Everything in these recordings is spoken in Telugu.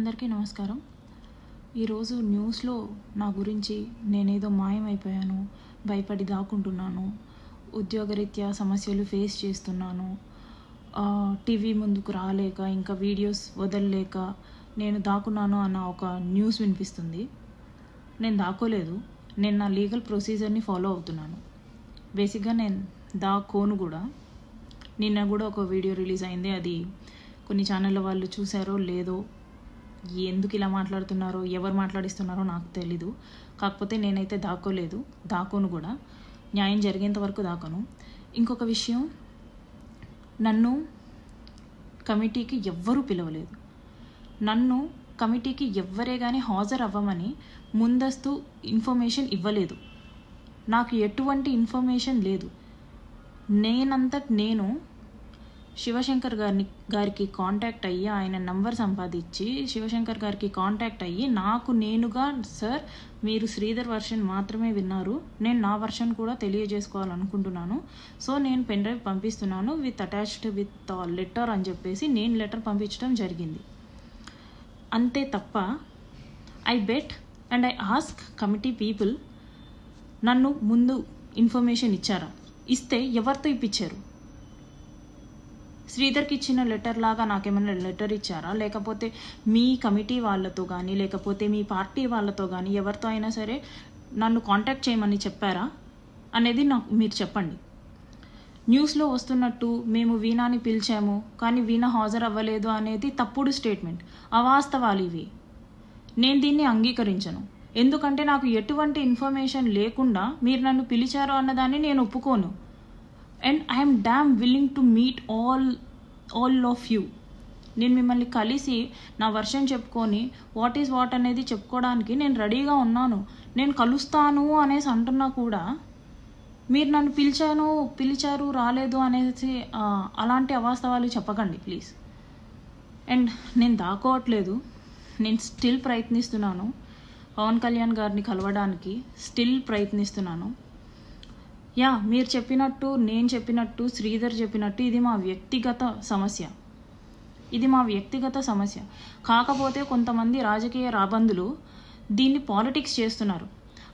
అందరికీ నమస్కారం. ఈరోజు న్యూస్లో నా గురించి నేనేదో మాయమైపోయాను భయపడి దాక్కుంటున్నాను ఉద్యోగరీత్యా సమస్యలు ఫేస్ చేస్తున్నాను. టీవీ ముందుకు రాలేక ఇంకా వీడియోస్ వదలలేక నేను దాక్కున్నాను అన్న ఒక న్యూస్ వినిపిస్తుంది. నేను దాక్కోలేదు. నేను నా లీగల్ ప్రొసీజర్ని ఫాలో అవుతున్నాను. బేసిక్గా నేను దాక్కోను కూడా. నిన్న కూడా ఒక వీడియో రిలీజ్ అయింది. అది కొన్ని ఛానళ్ళ వాళ్ళు చూసారో లేదో ఎందుకు ఇలా మాట్లాడుతున్నారో ఎవరు మాట్లాడిస్తున్నారో నాకు తెలీదు. కాకపోతే నేనైతే దాక్కోలేదు. దాకోను కూడా. న్యాయం జరిగేంత వరకు దాకోను ఇంకొక విషయం నన్ను కమిటీకి ఎవ్వరూ పిలవలేదు. నన్ను కమిటీకి ఎవ్వరే కానీ హాజరు అవ్వమని ముందస్తు ఇన్ఫర్మేషన్ ఇవ్వలేదు. నాకు ఎటువంటి ఇన్ఫర్మేషన్ లేదు. నేనంతట నేను శివశంకర్ గారిని గారికి కాంటాక్ట్ అయ్యి ఆయన నంబర్ సంపాదించి శివశంకర్ గారికి కాంటాక్ట్ అయ్యి నాకు నేనుగా సార్ మీరు శ్రీధర్ వర్షన్ మాత్రమే విన్నారు. నేను నా వర్షన్ కూడా తెలియజేసుకోవాలనుకుంటున్నాను. సో నేను పెన్ డ్రైవ్ పంపిస్తున్నాను విత్ అటాచ్డ్ విత్ లెటర్ అని చెప్పేసి నేను లెటర్ పంపించడం జరిగింది. అంతే తప్ప I bet and I ask committee people నన్ను ముందు ఇన్ఫర్మేషన్ ఇచ్చారా? ఇస్తే ఎవరితో ఇప్పించారు? శ్రీధర్కి ఇచ్చిన లెటర్ లాగా నాకేమైనా లెటర్ ఇచ్చారా? లేకపోతే మీ కమిటీ వాళ్ళతో కానీ లేకపోతే మీ పార్టీ వాళ్ళతో కానీ ఎవరితో అయినా సరే నన్ను కాంటాక్ట్ చేయమని చెప్పారా? అనేది నాకు మీరు చెప్పండి. న్యూస్లో వస్తున్నట్టు మేము వీణాని పిలిచాము కానీ వీణ హాజరు అవ్వలేదు అనేది తప్పుడు స్టేట్మెంట్. అవాస్తవాలు ఇవి. నేను దీన్ని అంగీకరించను. ఎందుకంటే నాకు ఎటువంటి ఇన్ఫర్మేషన్ లేకుండా మీరు నన్ను పిలిచారు అన్నదాన్ని నేను ఒప్పుకోను. And I'm damn willing to meet all all of you నేను మిమ్మల్ని కలిసి నా వర్షన్ చెప్పుకొని వాట్ ఈజ్ వాట్ అనేది చెప్పుకోవడానికి నేను రెడీగా ఉన్నాను. నేను కలుస్తాను అనేసి అంటున్నా కూడా మీరు నన్ను పిలిచాను పిలిచారు రాలేదు అనేసి అలాంటి అవాస్తవాలు చెప్పకండి ప్లీజ్ అండ్ నేను దాకోవట్లేదు నేను స్టిల్ ప్రయత్నిస్తున్నాను. పవన్ కళ్యాణ్ గారిని కలవడానికి స్టిల్ ప్రయత్నిస్తున్నాను. యా మీరు చెప్పినట్టు నేను చెప్పినట్టు శ్రీధర్ చెప్పినట్టు ఇది మా వ్యక్తిగత సమస్య. ఇది మా వ్యక్తిగత సమస్య. కాకపోతే కొంతమంది రాజకీయ రాబందులు దీన్ని పాలిటిక్స్ చేస్తున్నారు.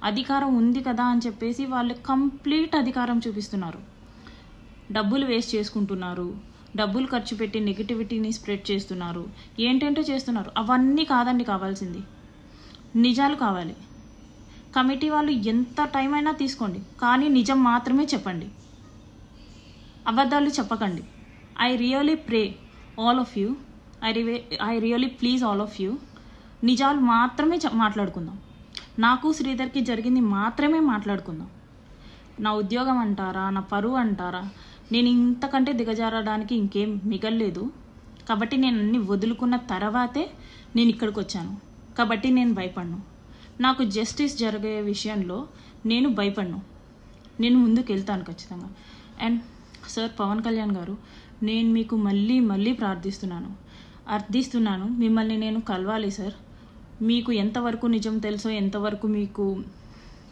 అధికారం ఉంది కదా అని చెప్పేసి వాళ్ళు కంప్లీట్ అధికారం చూపిస్తున్నారు. డబ్బులు వేస్ట్ చేసుకుంటున్నారు. డబ్బులు ఖర్చు పెట్టి నెగిటివిటీని స్ప్రెడ్ చేస్తున్నారు. ఏంటంటే చేస్తున్నారు. అవన్నీ కాదండి కావాల్సింది. నిజాలు కావాలి. కమిటీ వాళ్ళు ఎంత టైం అయినా తీసుకోండి. కానీ నిజం మాత్రమే చెప్పండి. అబద్ధాలు చెప్పకండి. I really pray all of you I Reeve I really please all of you నిజాలు మాత్రమే మాట్లాడుకుందాం. నాకు శ్రీధర్కి జరిగింది మాత్రమే మాట్లాడుకుందాం. నా ఉద్యోగం అంటారా నా పరువు అంటారా? నేను ఇంతకంటే దిగజారడానికి ఇంకేం మిగల్లేదు. కాబట్టి నేను అన్ని వదులుకున్న తర్వాతే నేను ఇక్కడికి వచ్చాను కాబట్టి నేను భయపడ్ను. నాకు జస్టిస్ జరిగే విషయంలో నేను భయపడను. నేను ముందుకు వెళ్తాను ఖచ్చితంగా. అండ్ సార్ పవన్ కళ్యాణ్ గారు నేను మీకు మళ్ళీ మళ్ళీ ప్రార్థిస్తున్నాను. అర్థిస్తున్నాను మిమ్మల్ని నేను కలవాలి సార్ మీకు ఎంతవరకు నిజం తెలుసో ఎంతవరకు మీకు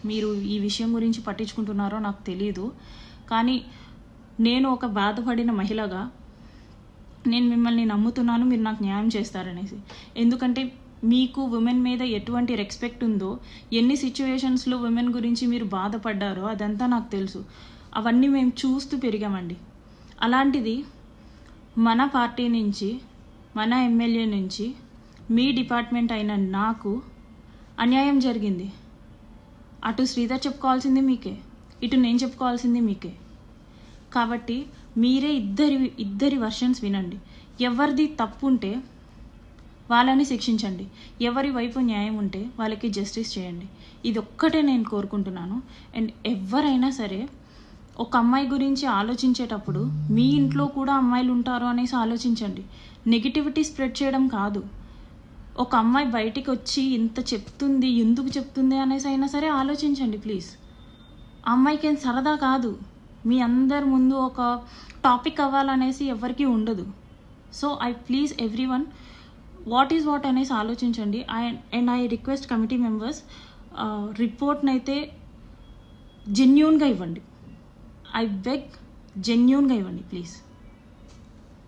మీరు ఈ విషయం గురించి పట్టించుకుంటున్నారో నాకు తెలియదు కానీ నేను ఒక బాధపడిన మహిళగా నేను మిమ్మల్ని నమ్ముతున్నాను మీరు నాకు న్యాయం చేస్తారనేసి. ఎందుకంటే మీకు ఉమెన్ మీద ఎటువంటి రెస్పెక్ట్ ఉందో ఎన్ని సిచ్యువేషన్స్లో ఉమెన్ గురించి మీరు బాధపడ్డారో అదంతా నాకు తెలుసు. అవన్నీ మేము చూస్తూ పెరిగామండి. అలాంటిది మన పార్టీ నుంచి మన ఎమ్మెల్యే నుంచి మీ డిపార్ట్మెంట్ అయిన నాకు అన్యాయం జరిగింది. అటు శ్రీధర్ చెప్పుకోవాల్సింది మీకే ఇటు నేను చెప్పుకోవాల్సింది మీకే. కాబట్టి మీరే ఇద్దరి ఇద్దరి వర్షన్స్ వినండి. ఎవరిది తప్పు ఉంటే వాళ్ళని శిక్షించండి. ఎవరి వైపు న్యాయం ఉంటే వాళ్ళకి జస్టిస్ చేయండి. ఇది ఒక్కటే నేను కోరుకుంటున్నాను. అండ్ ఎవరైనా సరే ఒక అమ్మాయి గురించి ఆలోచించేటప్పుడు మీ ఇంట్లో కూడా అమ్మాయిలు ఉంటారు అనేసి ఆలోచించండి. నెగిటివిటీ స్ప్రెడ్ చేయడం కాదు. ఒక అమ్మాయి బయటికి వచ్చి ఇంత చెప్తుంది ఎందుకు చెప్తుంది అనేసి అయినా సరే ఆలోచించండి ప్లీజ్ అమ్మాయికి ఏం సరదా కాదు. మీ అందరి ముందు ఒక టాపిక్ అవ్వాలనేసి ఎవరికీ ఉండదు. So I please every one what is what అనేసి ఆలోచించండి. I and I request committee members రిపోర్ట్ని అయితే జెన్యున్గా ఇవ్వండి. ఐ బెగ్ జెన్యున్గా ఇవ్వండి ప్లీజ్.